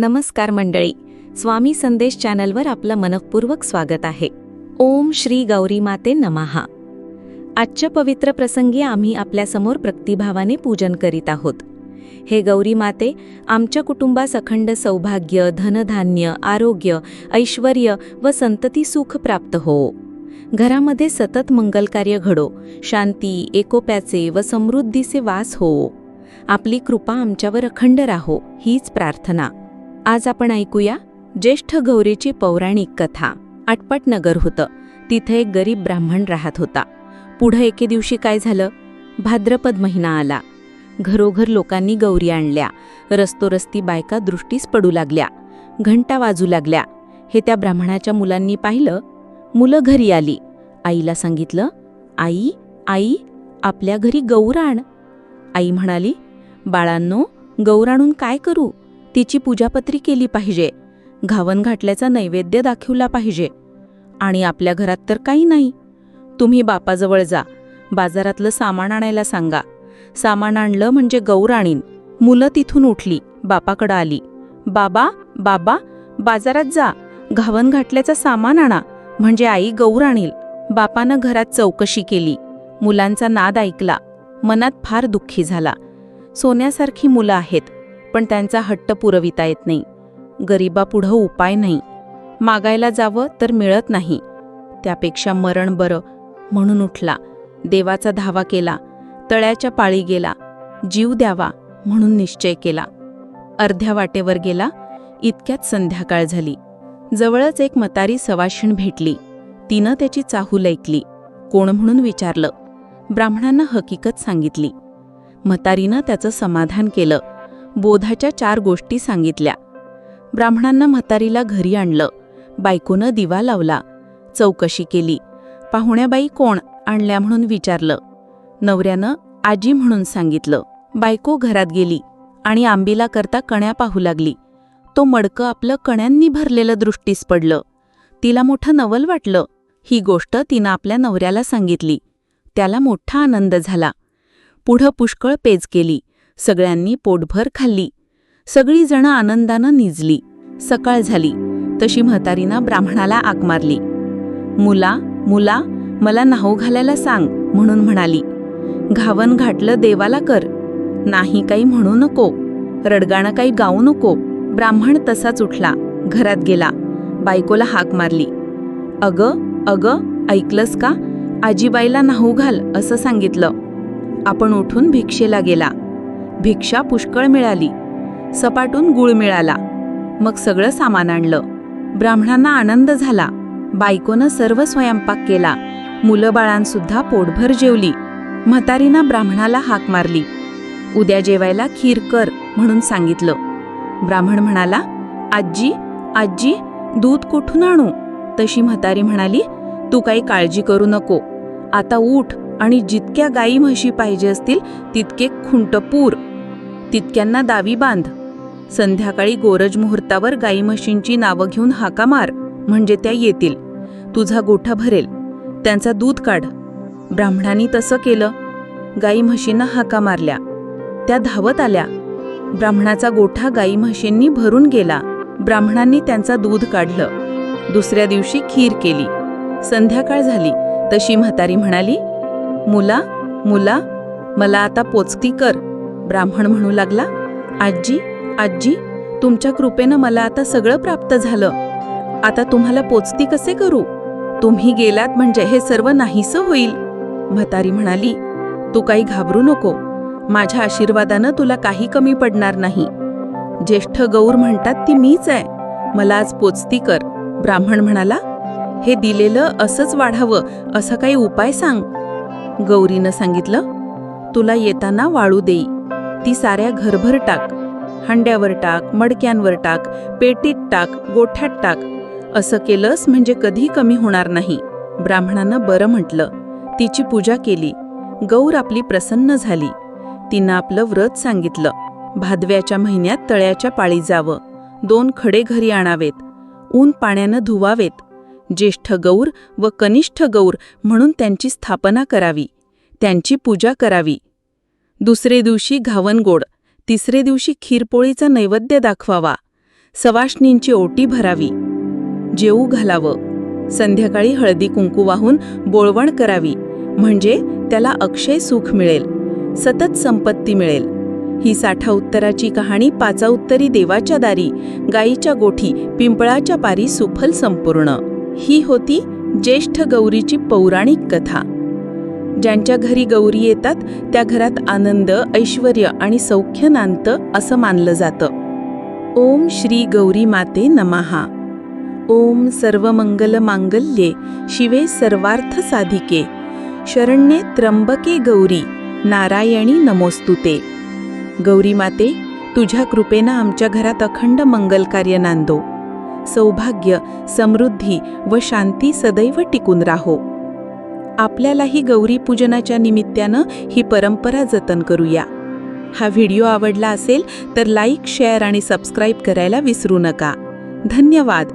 नमस्कार मंडळी. स्वामी संदेश चॅनलवर आपलं मनपूर्वक स्वागत आहे. ओम श्री गौरी माते नमहा. आजच्या पवित्र प्रसंगी आम्ही आपल्यासमोर प्रतिभावाने पूजन करीत आहोत. हे गौरी माते आमच्या कुटुंबास अखंड सौभाग्य धनधान्य आरोग्य ऐश्वर व संतती सुख प्राप्त हो. घरामध्ये सतत मंगलकार्य घडो शांती एकोप्याचे व समृद्धीचे वास हो. आपली कृपा आमच्यावर अखंड राहो हीच प्रार्थना. आज आपण ऐकूया ज्येष्ठ गौरीची पौराणिक कथा. आटपाट नगर होतं. तिथे एक गरीब ब्राह्मण राहत होता. पुढं एके दिवशी काय झालं? भाद्रपद महिना आला. घरोघर लोकांनी गौरी आणल्या. रस्तोरस्ती बायका दृष्टीस पडू लागल्या. घंटा वाजू लागल्या. हे त्या ब्राह्मणाच्या मुलांनी पाहिलं. मुलं घरी आली. आईला सांगितलं आई आई आपल्या घरी गौर आण. आई म्हणाली बाळांनो गौर आणून काय करू? तिची पूजापत्री केली पाहिजे. घावन घाटल्याचा नैवेद्य दाखवला पाहिजे. आणि आपल्या घरात तर काही नाही. तुम्ही बापाजवळ जा. बाजारातलं सामान आणायला सांगा. सामान आणलं म्हणजे गौर आणीन. मुलं तिथून उठली. बापाकडं आली. बाबा बाबा बाजारात जा. घावन घाटल्याचं सामान आणा. म्हणजे आई गौर आणील. बापानं घरात चौकशी केली. मुलांचा नाद ऐकला. मनात फार दुःखी झाला. सोन्यासारखी मुलं आहेत. पण त्यांचा हट्ट पुरविता येत नाही. गरिबापुढं उपाय नाही. मागायला जावं तर मिळत नाही. त्यापेक्षा मरण बरं म्हणून उठला. देवाचा धावा केला. तळ्याच्या पाळी गेला. जीव द्यावा म्हणून निश्चय केला. अर्ध्या वाटेवर गेला. इतक्यात संध्याकाळ झाली. जवळच एक मतारी सवाशिण भेटली. तिनं त्याची चाहूल ऐकली. कोण म्हणून विचारलं? ब्राह्मणांना हकीकत सांगितली. मतारीनं त्याचं समाधान केलं. बोधाच्या चार गोष्टी सांगितल्या. ब्राह्मणांना म्हातारीला घरी आणलं. बायकोनं दिवा लावला. चौकशी केली. पाहुण्याबाई कोण आणल्या म्हणून विचारलं. नवऱ्यानं आजी म्हणून सांगितलं. बायको घरात गेली आणि आंबीला करता कण्या पाहू लागली. तो मडकं आपलं कण्यांनी भरलेलं दृष्टीस पडलं. तिला मोठं नवल वाटलं. ही गोष्ट तिनं आपल्या नवऱ्याला सांगितली. त्याला मोठा आनंद झाला. पुढं पुष्कळ पेज केली. सगळ्यांनी पोटभर खाल्ली. सगळीजणं आनंदानं निजली. सकाळ झाली. तशी म्हातारीनं ब्राह्मणाला आक मारली. मुला मुला मला नाहू घालायला सांग म्हणून म्हणाली. घावन घाटलं देवाला कर. नाही काही म्हणू नको. रडगाणं काही गाऊ नको. ब्राह्मण तसाच उठला. घरात गेला. बायकोला हाक मारली. अग अग ऐकलंस का? आजीबाईला नाहू घाल असं सांगितलं. आपण उठून भिक्षेला गेला. भिक्षा पुष्कळ मिळाली. सपाटून गुळ मिळाला. मग सगळं सामान आणलं. ब्राह्मणांना आनंद झाला. बायकोनं सर्व स्वयंपाक केला. मुलं बाळांसुद्धा पोटभर जेवली. म्हातारीनं ब्राह्मणाला हाक मारली. उद्या जेवायला खीर कर म्हणून सांगितलं. ब्राह्मण म्हणाला आजी आजी दूध कुठून आणू? तशी म्हातारी म्हणाली तू काही काळजी करू नको. आता उठ आणि जितक्या गाई म्हशी पाहिजे असतील तितके खुंटपूर. तितक्यांना दावी बांध. संध्याकाळी गोरज मुहूर्तावर गाई म्हशींची नावं घेऊन हाका मार म्हणजे त्या येतील. तुझा गोठा भरेल. त्यांचा दूध काढ. ब्राह्मणांनी तसं केलं. गाई म्हशींना हाका मारल्या. त्या धावत आल्या. ब्राह्मणाचा गोठा गाई म्हशींनी भरून गेला. ब्राह्मणांनी त्यांचा दूध काढलं. दुसऱ्या दिवशी खीर केली. संध्याकाळ झाली. तशी म्हातारी म्हणाली मुला मुला मला आता पोचती कर. ब्राह्मण म्हणू लागला आजी आजी तुमच्या कृपेनं मला आता सगळं प्राप्त झालं. आता तुम्हाला पोचती कसे करू? तुम्ही गेलात म्हणजे हे सर्व नाहीसं होईल. म्हातारी म्हणाली तू काही घाबरू नको. माझ्या आशीर्वादानं तुला काही कमी पडणार नाही. ज्येष्ठ गौर म्हणतात ती मीच आहे. मला आज पोचती कर. ब्राह्मण म्हणाला हे दिलेलं असंच वाढावं असा काही उपाय सांग. गौरीनं सांगितलं तुला येताना वाळू देई. ती साऱ्या घरभर टाक. हंड्यावर टाक मडक्यांवर टाक पेटीत टाक गोठ्यात टाक. असं केलंस म्हणजे कधी कमी होणार नाही. ब्राह्मणानं बरं म्हटलं. तिची पूजा केली. गौर आपली प्रसन्न झाली. तिनं आपलं व्रत सांगितलं. भादव्याच्या महिन्यात तळ्याच्या पाळी जावं. दोन खडे घरी आणावेत. ऊन पाण्यानं धुवावेत. ज्येष्ठ गौर व कनिष्ठ गौर म्हणून त्यांची स्थापना करावी. त्यांची पूजा करावी. दुसरे दिवशी घावनगोड तिसरे दिवशी खीरपोळीचा नैवेद्य दाखवावा. सवाष्णींची ओटी भरावी. जेऊ घालावं. संध्याकाळी हळदी कुंकू वाहून बोळवण करावी. म्हणजे त्याला अक्षय सुख मिळेल. सतत संपत्ती मिळेल. ही साठा उत्तराची कहाणी पाचा उत्तरी देवाच्या दारी गाईच्या गोठी पिंपळाच्या पारी सुफल संपूर्ण. ही होती ज्येष्ठ गौरीची पौराणिक कथा. ज्यांच्या घरी गौरी येतात त्या घरात आनंद ऐश्वर आणि सौख्य नांदतं असं मानलं जातं. ओम श्री गौरी माते नमहा ओम सर्वमंगल मांगल्ये शिवे सर्वार्थ साधिके. शरण्ये त्र्यंबके गौरी नारायणी नमोस्तुते. गौरी माते तुझ्या कृपेनं आमच्या घरात अखंड मंगल कार्य नांदो. सौभाग्य समृद्धी व शांती सदैव टिकून राहो. आपल्यालाही गौरी पूजनाच्या निमित्तानं ही परंपरा जतन करूया. हा व्हिडिओ आवडला असेल तर लाईक शेअर आणि सबस्क्राईब करायला विसरू नका. धन्यवाद!